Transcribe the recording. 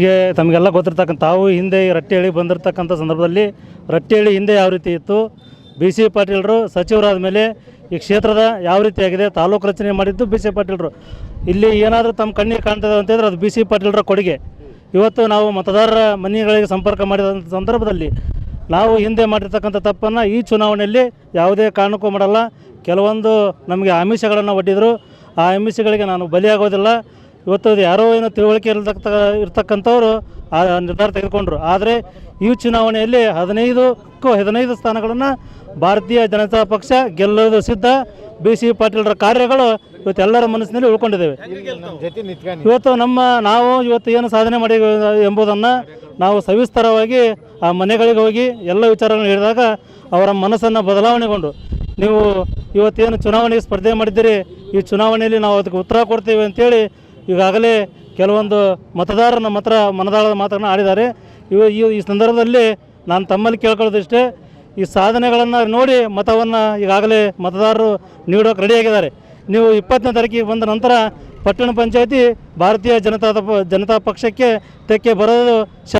ಹೀಗೆ ತಮಗೆಲ್ಲ ಗೊತ್ತಿರ್ತಕ್ಕಂಥ ತಾವು ಹಿಂದೆ ರಟ್ಟೆಹಳ್ಳಿ ಬಂದಿರತಕ್ಕಂಥ ಸಂದರ್ಭದಲ್ಲಿ ರಟ್ಟಿಹಳ್ಳಿ ಹಿಂದೆ ಯಾವ ರೀತಿ ಇತ್ತು? ಬಿ ಸಿ ಪಾಟೀಲರು ಸಚಿವರಾದ ಮೇಲೆ ಈ ಕ್ಷೇತ್ರದ ಯಾವ ರೀತಿಯಾಗಿದೆ ತಾಲೂಕು ರಚನೆ ಮಾಡಿದ್ದು ಬಿ ಸಿ ಪಾಟೀಲರು. ಇಲ್ಲಿ ಏನಾದರೂ ತಮ್ಮ ಕಣ್ಣಿಗೆ ಕಾಣ್ತದೆ ಅಂತಂದ್ರೆ ಅದು ಬಿ ಸಿ ಪಾಟೀಲರ ಕೊಡುಗೆ. ಇವತ್ತು ನಾವು ಮತದಾರರ ಮನೆಗಳಿಗೆ ಸಂಪರ್ಕ ಮಾಡಿದಂಥ ಸಂದರ್ಭದಲ್ಲಿ ನಾವು ಹಿಂದೆ ಮಾಡಿರ್ತಕ್ಕಂಥ ತಪ್ಪನ್ನು ಈ ಚುನಾವಣೆಯಲ್ಲಿ ಯಾವುದೇ ಕಾರಣಕ್ಕೂ ಮಾಡಲ್ಲ. ಕೆಲವೊಂದು ನಮಗೆ ಆಮಿಷಗಳನ್ನು ಒಡ್ಡಿದರು. ಆ ಆಮಿಷಗಳಿಗೆ ನಾನು ಬಲಿಯಾಗೋದಿಲ್ಲ. ಇವತ್ತು ಯಾರೋ ಏನೋ ತಿಳುವಳಿಕೆ ಇರತಕ್ಕ ಇರ್ತಕ್ಕಂಥವ್ರು ಆ ನಿರ್ಧಾರ ತೆಗೆದುಕೊಂಡ್ರು. ಆದರೆ ಈ ಚುನಾವಣೆಯಲ್ಲಿ ಹದಿನೈದಕ್ಕೂ ಹದಿನೈದು ಸ್ಥಾನಗಳನ್ನು ಭಾರತೀಯ ಜನತಾ ಪಕ್ಷ ಗೆಲ್ಲೋದು ಸಿದ್ಧ. ಬಿ ಸಿ ಪಾಟೀಲರ ಕಾರ್ಯಗಳು ಇವತ್ತು ಎಲ್ಲರ ಮನಸ್ಸಿನಲ್ಲಿ ಉಳ್ಕೊಂಡಿದ್ದೇವೆ. ಇವತ್ತು ನಮ್ಮ ನಾವು ಇವತ್ತು ಏನು ಸಾಧನೆ ಮಾಡಿ ಎಂಬುದನ್ನು ನಾವು ಸವಿಸ್ತಾರವಾಗಿ ಆ ಮನೆಗಳಿಗೆ ಹೋಗಿ ಎಲ್ಲ ವಿಚಾರಗಳನ್ನು ಹೇಳಿದಾಗ ಅವರ ಮನಸ್ಸನ್ನು ಬದಲಾವಣೆಗೊಂಡು. ನೀವು ಇವತ್ತೇನು ಚುನಾವಣೆಗೆ ಸ್ಪರ್ಧೆ ಮಾಡಿದ್ದೀರಿ, ಈ ಚುನಾವಣೆಯಲ್ಲಿ ನಾವು ಅದಕ್ಕೆ ಉತ್ತರ ಕೊಡ್ತೀವಿ ಅಂತೇಳಿ ಈಗಾಗಲೇ ಕೆಲವೊಂದು ಮತದಾರರು ನಮ್ಮ ಹತ್ರ ಮನದಾಳದ ಮಾತನ್ನು ಆಡಿದ್ದಾರೆ. ಇವ ಈ- ಈ ಸಂದರ್ಭದಲ್ಲಿ ನಾನು ತಮ್ಮಲ್ಲಿ ಕೇಳ್ಕೊಳ್ಳೋದಿಷ್ಟೇ, ಈ ಸಾಧನೆಗಳನ್ನು ನೋಡಿ ಮತವನ್ನು ಈಗಾಗಲೇ ಮತದಾರರು ನೀಡೋಕೆ ರೆಡಿಯಾಗಿದ್ದಾರೆ ನೀವು ಇಪ್ಪತ್ತನೇ ತಾರೀಕಿಗೆ ಬಂದ ನಂತರ ಪಟ್ಟಣ ಪಂಚಾಯತಿ ಭಾರತೀಯ ಜನತಾ ಜನತಾ ಪಕ್ಷಕ್ಕೆ ತೆಕ್ಕೆ ಬರೋದು